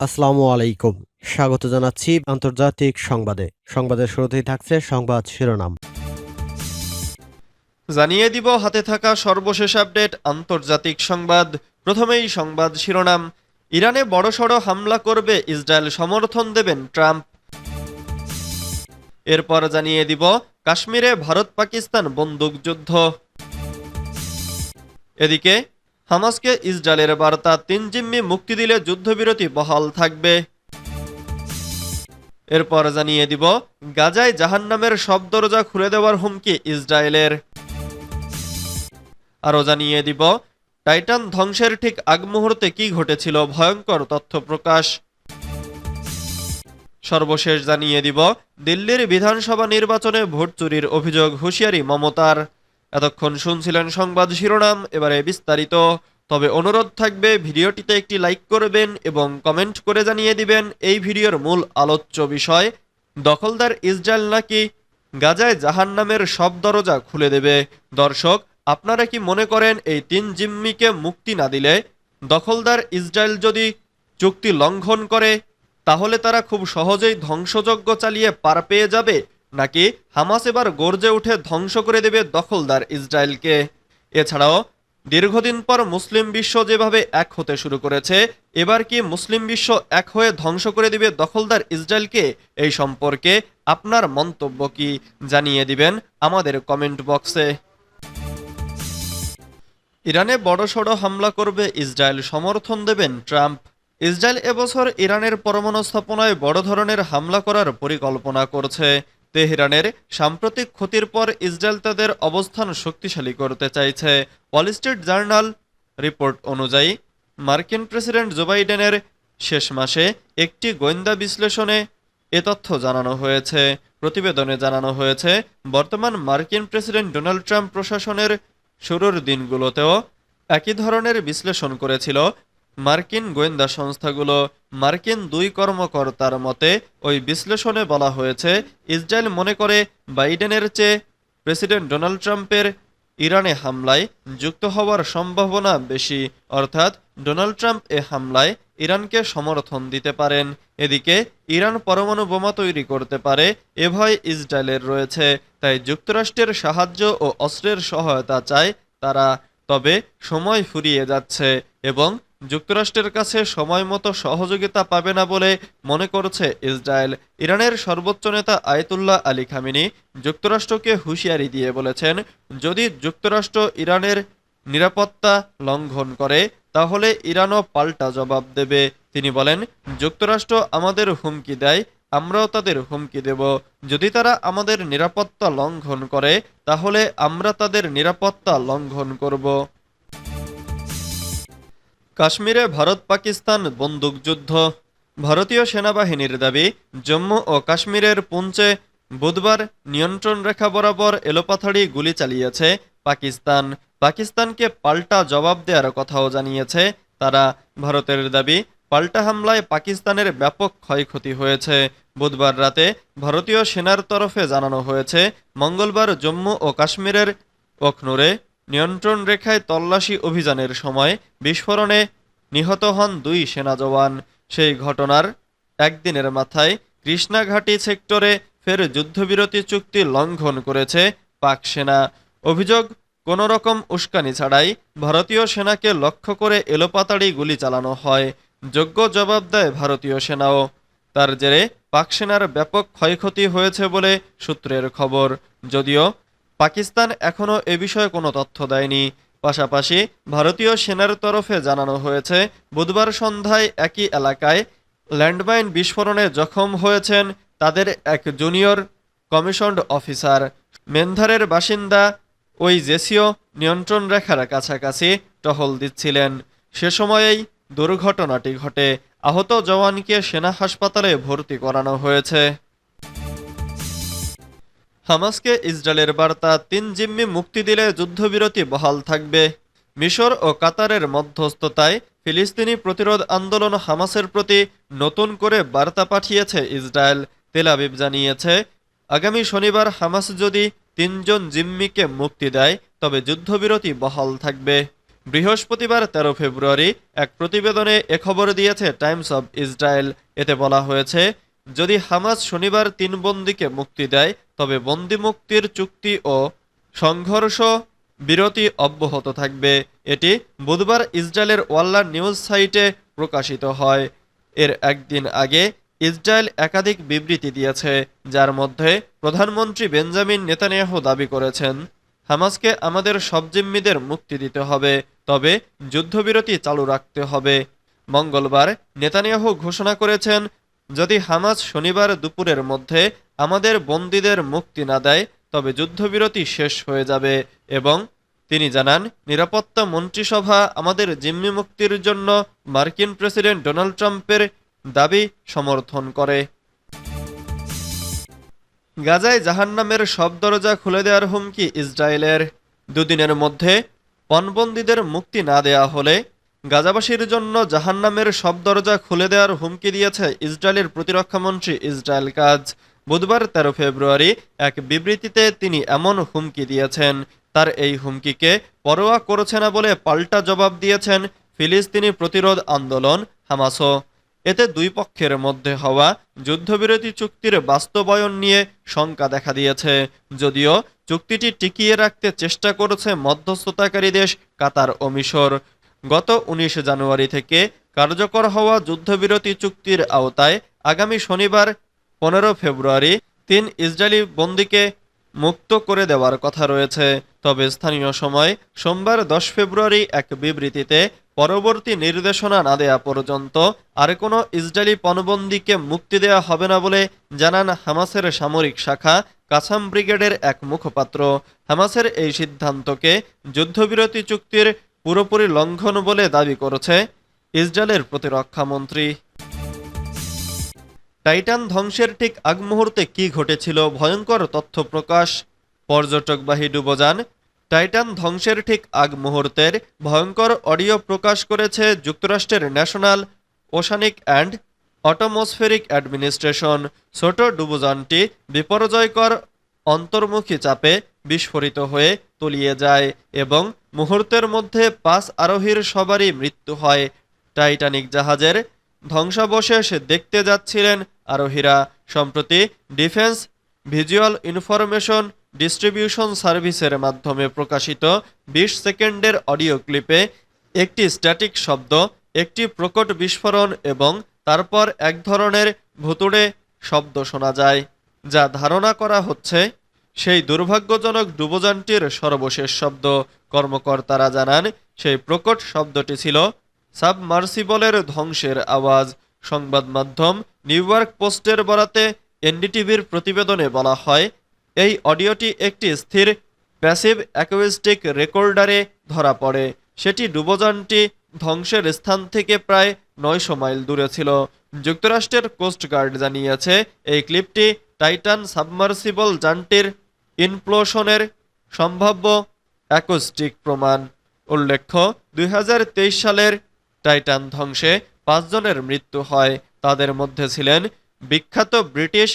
আসসালামু আলাইকুম। স্বাগত জানাচ্ছি আন্তর্জাতিক সংবাদে। সংবাদের শুরুতেই থাকছে সংবাদ শিরোনাম। জানিয়ে দিব, হাতে থাকা সর্বশেষ আপডেট, আন্তর্জাতিক সংবাদ। প্রথমেই সংবাদ শিরোনাম। ইরানে বড়সড় হামলা করবে ইসরায়েল, সমর্থন দেবেন ট্রাম্প। এরপর জানিয়ে দিব, কাশ্মীরে ভারত পাকিস্তান বন্দুকযুদ্ধ। এদিকে হামাসকে ইসরায়েলের বার্তা তিন জিম্মি মুক্তি দিলে যুদ্ধবিরতি বহাল থাকবে। এরপর জানিয়ে দিব, গাজায় জাহান্নামের সব দরজা খুলে দেওয়ার হুমকি ইসরায়েলের। আরও জানিয়ে দিব, টাইটান ধ্বংসের ঠিক আগ মুহূর্তে কি ঘটেছিল ভয়ঙ্কর তথ্য প্রকাশ। সর্বশেষ জানিয়ে দিব, দিল্লির বিধানসভা নির্বাচনে ভোট চুরির অভিযোগ হুঁশিয়ারি মমতার। এতক্ষণ শুনছিলেন সংবাদ শিরোনাম, এবারে বিস্তারিত। তবে অনুরোধ থাকবে, ভিডিওটিতে একটি লাইক করবেন এবং কমেন্ট করে জানিয়ে দিবেন এই ভিডিওর মূল আলোচ্য বিষয়। দখলদার ইসরায়েল নাকি গাজায় জাহান্নামের সব দরজা খুলে দেবে? দর্শক, আপনারা কি মনে করেন এই তিন জিম্মিকে মুক্তি না দিলে? দখলদার ইসরায়েল যদি চুক্তি লঙ্ঘন করে, তাহলে তারা খুব সহজেই ধ্বংসযজ্ঞ চালিয়ে পার পেয়ে যাবে? নাকি হামাস এবার গর্জে উঠে ধ্বংস করে দেবে দখলদার ইসরায়েলকে। এছাড়াও, দীর্ঘদিন পর মুসলিম বিশ্ব যেভাবে এক হতে শুরু করেছে, এবার কি মুসলিম বিশ্ব এক হয়ে ধ্বংস করে দিবে দখলদার ইসরায়েলকে? এই সম্পর্কে আপনার মন্তব্য কি জানিয়ে দিবেন আমাদের কমেন্ট বক্সে। ইরানে বড়সড় হামলা করবে ইসরায়েল, সমর্থন দেবেন ট্রাম্প। ইসরায়েল এবছর ইরানের পরমাণু স্থাপনায় বড় ধরনের হামলা করার পরিকল্পনা করছে। তেহরানের সাম্প্রতিক ক্ষতির পর ইসরায়েল তাদের অবস্থান শক্তিশালী করতে চাইছে। ওয়াল স্ট্রিট জার্নাল রিপোর্ট অনুযায়ী, মার্কিন প্রেসিডেন্ট জো বাইডেনের শেষ মাসে একটি গোয়েন্দা বিশ্লেষণে এ তথ্য জানানো হয়েছে। প্রতিবেদনে জানানো হয়েছে, বর্তমান মার্কিন প্রেসিডেন্ট ডোনাল্ড ট্রাম্প প্রশাসনের শুরুর দিনগুলোতেও একই ধরনের বিশ্লেষণ করেছিল মার্কিন গোয়েন্দা সংস্থাগুলো মার্কিন দুই কর্মকর্তার মতে, ওই বিশ্লেষণে বলা হয়েছে, ইসরায়েল মনে করে বাইডেনের চেয়ে প্রেসিডেন্ট ডোনাল্ড ট্রাম্পের ইরানে হামলায় যুক্ত হওয়ার সম্ভাবনা বেশি, অর্থাৎ ডোনাল্ড ট্রাম্প এ হামলায় ইরানকে সমর্থন দিতে পারেন। এদিকে, ইরান পরমাণু বোমা তৈরি করতে পারে, এ ভয় ইসরায়েলের রয়েছে, তাই যুক্তরাষ্ট্রের সাহায্য ও অস্ত্রের সহায়তা চায় তারা, তবে সময় ফুরিয়ে যাচ্ছে এবং যুক্তরাষ্ট্রের কাছে সময় মতো সহযোগিতা পাবে না বলে মনে করছে ইসরায়েল। ইরানের সর্বোচ্চ নেতা আয়তুল্লাহ আলী খামিনি যুক্তরাষ্ট্রকে হুঁশিয়ারি দিয়ে বলেছেন, যদি যুক্তরাষ্ট্র ইরানের নিরাপত্তা লঙ্ঘন করে, তাহলে ইরানও পাল্টা জবাব দেবে। তিনি বলেন, যুক্তরাষ্ট্র আমাদের হুমকি দেয়, আমরাও তাদের হুমকি দেব। যদি তারা আমাদের নিরাপত্তা লঙ্ঘন করে, তাহলে আমরা তাদের নিরাপত্তা লঙ্ঘন করব। কাশ্মীরে ভারত পাকিস্তান বন্দুকযুদ্ধ। ভারতীয় সেনাবাহিনীর দাবি, জম্মু ও কাশ্মীরের পুঞ্চে বুধবার নিয়ন্ত্রণ রেখা বরাবর এলোপাথাড়ি গুলি চালিয়েছে পাকিস্তান। পাকিস্তানকে পাল্টা জবাব দেওয়ার কথাও জানিয়েছে তারা। ভারতের দাবি, পাল্টা হামলায় পাকিস্তানের ব্যাপক ক্ষয়ক্ষতি হয়েছে। বুধবার রাতে ভারতীয় সেনার তরফে জানানো হয়েছে, মঙ্গলবার জম্মু ও কাশ্মীরের অখনুরে নিয়ন্ত্রণ রেখায় তল্লাশি অভিযানের সময় বিস্ফোরণে নিহত হন দুই সেনা জওয়ান। সেই ঘটনার একদিনের মাথায় কৃষ্ণাঘাটি সেক্টরে ফের যুদ্ধবিরতি চুক্তি লঙ্ঘন করেছে পাক সেনা। অভিযোগ, কোনো রকম উস্কানি ছাড়াই ভারতীয় সেনাকে লক্ষ্য করে এলোপাতাড়ি গুলি চালানো হয়। যোগ্য জবাব দেয় ভারতীয় সেনাও। তার জেরে পাক সেনার ব্যাপক ক্ষয়ক্ষতি হয়েছে বলে সূত্রের খবর। যদিও পাকিস্তান এখনও এ বিষয়ে কোনো তথ্য দেয়নি। পাশাপাশি ভারতীয় সেনার তরফে জানানো হয়েছে, বুধবার সন্ধ্যায় একই এলাকায় ল্যান্ডমাইন বিস্ফোরণে জখম হয়েছেন তাদের এক জুনিয়র কমিশনড অফিসার। মেন্ধারের বাসিন্দা ওই জেসিও নিয়ন্ত্রণ রেখার কাছাকাছি টহল দিচ্ছিলেন। সে সময়েই দুর্ঘটনাটি ঘটে। আহত জওয়ানকে সেনা হাসপাতালে ভর্তি করানো হয়েছে। হামাসকে ইসরায়েলের বার্তা তিন জিম্মি মুক্তি দিলে যুদ্ধবিরতি বহাল থাকবে। মিশর ও কাতারের মধ্যস্থতায় ফিলিস্তিনি প্রতিরোধ আন্দোলন হামাসের প্রতি নতুন করে বার্তা পাঠিয়েছে ইসরায়েল। তেল আবিব জানিয়েছে, আগামী শনিবার হামাস যদি তিনজন জিম্মিকে মুক্তি দেয়, তবে যুদ্ধবিরতি বহাল থাকবে। বৃহস্পতিবার তেরো ফেব্রুয়ারি এক প্রতিবেদনে এ খবর দিয়েছে টাইমস অব ইসরায়েল। এতে বলা হয়েছে যদি হামাস শনিবার তিন বন্দীকে মুক্তি দেয়, তবে বন্দি মুক্তির চুক্তি ও সংঘর্ষ বিরতি অব্যাহত থাকবে। এটি বুধবার ইসরায়েলের ওয়াল্লার নিউজ সাইটে প্রকাশিত হয়। এর একদিন আগে ইসরায়েল একাধিক বিবৃতি দিয়েছে, যার মধ্যে প্রধানমন্ত্রী বেঞ্জামিন নেতানিয়াহু দাবি করেছেন, হামাসকে আমাদের সব জিম্মিদের মুক্তি দিতে হবে, তবে যুদ্ধবিরতি চালু রাখতে হবে। মঙ্গলবার নেতানিয়াহু ঘোষণা করেছেন যদি হামাস শনিবার দুপুরের মধ্যে আমাদের বন্দীদের মুক্তি না দেয়, তবে যুদ্ধবিরতি শেষ হয়ে যাবে এবং তিনি জানান, নিরাপত্তা মন্ত্রিসভা আমাদের জিম্মি মুক্তির জন্য মার্কিন প্রেসিডেন্ট ডোনাল্ড ট্রাম্পের দাবি সমর্থন করে। গাজায় জাহান্নামের সব দরজা খুলে দেওয়ার হুমকি ইসরায়েলের। দুদিনের মধ্যে পণবন্দীদের মুক্তি না দেয়া হলে গাজাবাসীর জন্য জাহান্নামের সব দরজা খুলে দেওয়ার হুমকি দিয়েছে ইসরায়েলের প্রতিরক্ষামন্ত্রী ইসরায়েল কাজ। বুধবার তেরো ফেব্রুয়ারি এক বিবৃতিতে তিনি এমন হুমকি দিয়েছেন। তার এই হুমকিকে পরোয়া করছে না বলে পাল্টা জবাব দিয়েছেন ফিলিস্তিনি প্রতিরোধ আন্দোলন হামাসও। এতে দুই পক্ষের মধ্যে হওয়া যুদ্ধবিরতি চুক্তির বাস্তবায়ন নিয়ে শঙ্কা দেখা দিয়েছে। যদিও চুক্তিটি টিকিয়ে রাখতে চেষ্টা করেছে মধ্যস্থতাকারী দেশ কাতার ও মিশর। গত উনিশ জানুয়ারি থেকে কার্যকর হওয়া যুদ্ধবিরতি চুক্তির আওতায় আগামী শনিবার পনেরো ফেব্রুয়ারি তিন ইসরায়েলি বন্দীকে মুক্ত করে দেওয়ার কথা রয়েছে। তবে স্থানীয় সময় সোমবার দশ ফেব্রুয়ারি এক বিবৃতিতে পরবর্তী নির্দেশনা না দেয়া পর্যন্ত আর কোনো ইসরায়েলি পণবন্দীকে মুক্তি দেওয়া হবে না বলে জানান হামাসের সামরিক শাখা কাসাম ব্রিগেডের এক মুখপাত্র। হামাসের এই সিদ্ধান্তকে যুদ্ধবিরতি চুক্তির পুরোপুরি লঙ্ঘন বলে দাবি করেছে ইসরায়েলের প্রতিরক্ষামন্ত্রী টাইটান ধ্বংসের ঠিক আগ মুহূর্তে কি ঘটেছিল ভয়ঙ্কর তথ্য প্রকাশ। পর্যটকবাহী ডুবোযান টাইটান ধ্বংসের ঠিক আগ মুহূর্তের ভয়ঙ্কর অডিও প্রকাশ করেছে যুক্তরাষ্ট্রের National Oceanic and Atmospheric Administration. ছোট ডুবোযানটি বিপর্যয়কর অন্তর্মুখী চাপে বিস্ফোরিত হয়ে তলিয়ে যায় এবং মুহূর্তের মধ্যে পাঁচ আরোহীর সবারই মৃত্যু হয়। টাইটানিক জাহাজের ধ্বংসাবশেষ দেখতে যাচ্ছিলেন আরোহীরা। সম্প্রতি ডিফেন্স ভিজুয়াল ইনফরমেশন ডিস্ট্রিবিউশন সার্ভিসের মাধ্যমে প্রকাশিত বিশ সেকেন্ডের অডিও ক্লিপে একটি স্ট্যাটিক শব্দ, একটি প্রকট বিস্ফোরণ এবং তারপর এক ধরনের ভুতুড়ে শব্দ শোনা যায়, যা ধারণা করা হচ্ছে সেই দুর্ভাগ্যজনক ডুবোযানটির সর্বশেষ শব্দ কর্মকর্তারা জানান, সেই প্রকট শব্দটি ছিল সাবমার্সিবলের ধ্বংসের আওয়াজ। সংবাদ মাধ্যম নিউ ইয়র্ক পোস্টের বরাতে এনডিটিভির প্রতিবেদনে বলা হয়, এই অডিওটি একটি স্থির প্যাসিভ অ্যাকুইস্টিক রেকর্ডারে ধরা পড়ে। সেটি ডুবোযানটি ধ্বংসের স্থান থেকে প্রায় নয়শো মাইল দূরে ছিল। যুক্তরাষ্ট্রের কোস্টগার্ড জানিয়েছে, এই ক্লিপটি টাইটান সাবমার্সিবল যানটির ইনপ্লোশনের সম্ভাব্য অ্যাকোস্টিক প্রমাণ। উল্লেখ্য, দুই হাজার তেইশ সালের টাইটান ধ্বংসে পাঁচজনের মৃত্যু হয়। তাদের মধ্যে ছিলেন বিখ্যাত ব্রিটিশ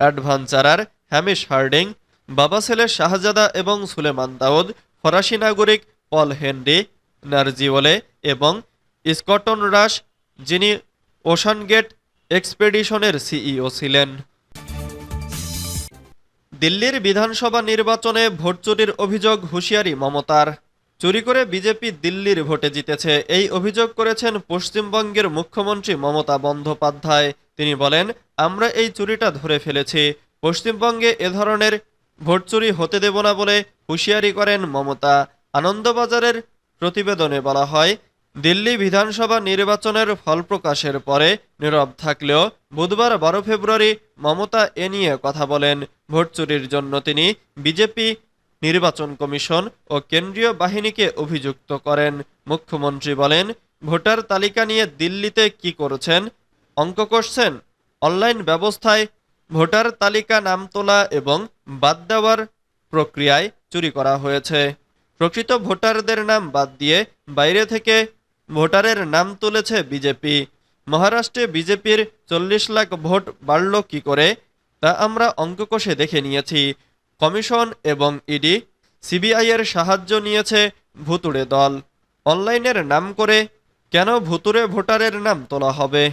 অ্যাডভেঞ্চারার হ্যামিশ হার্ডিং, বাবা ছেলে শাহজাদা এবং সুলেমান দাউদ, ফরাসি নাগরিক পল হেনরি নার্জিওলে এবং স্কটন রাশ যিনি ওশানগেট এক্সপেডিশনের সিইও ছিলেন। দিল্লির বিধানসভা নির্বাচনে ভোট চুরির অভিযোগ হুঁশিয়ারি মমতার। চুরি করে বিজেপি দিল্লির ভোটে জিতেছে। এই অভিযোগ করেছেন পশ্চিমবঙ্গের মুখ্যমন্ত্রী মমতা বন্দ্যোপাধ্যায়। তিনি বলেন, আমরা এই চুরিটা ধরে ফেলেছি। পশ্চিমবঙ্গে এ ধরনের ভোট চুরি হতে দেব না বলে হুঁশিয়ারি করেন মমতা। আনন্দবাজারের প্রতিবেদনে বলা হয় দিল্লি বিধানসভা নির্বাচনের ফল প্রকাশের পরে নীরব থাকলেও বুধবার বারো ফেব্রুয়ারি মমতা এ নিয়ে কথা বলেন। ভোট চুরির জন্য তিনি বিজেপি নির্বাচন কমিশন ও কেন্দ্রীয় বাহিনীকে অভিযুক্ত করেন। মুখ্যমন্ত্রী বলেন, ভোটার তালিকা নিয়ে দিল্লিতে কি করেছেন? অঙ্ক করছেন? অনলাইন ব্যবস্থায় ভোটার তালিকা নাম তোলা এবং বাদ দেওয়ার প্রক্রিয়ায় চুরি করা হয়েছে। প্রকৃত ভোটারদের নাম বাদ দিয়ে বাইরে থেকে ভোটারের নাম তুলেছে বিজেপি। মহারাষ্ট্রে বিজেপির চল্লিশ লাখ ভোট বাড়ল কি করে, তা আমরা অঙ্ক কষে দেখে নিয়েছি। কমিশন এবং ইডি সিবিআইয়ের সাহায্য নিয়েছে ভুতুড়ে দল। অনলাইনের নাম করে কেন ভুতুড়ে ভোটারের নাম তোলা হবে?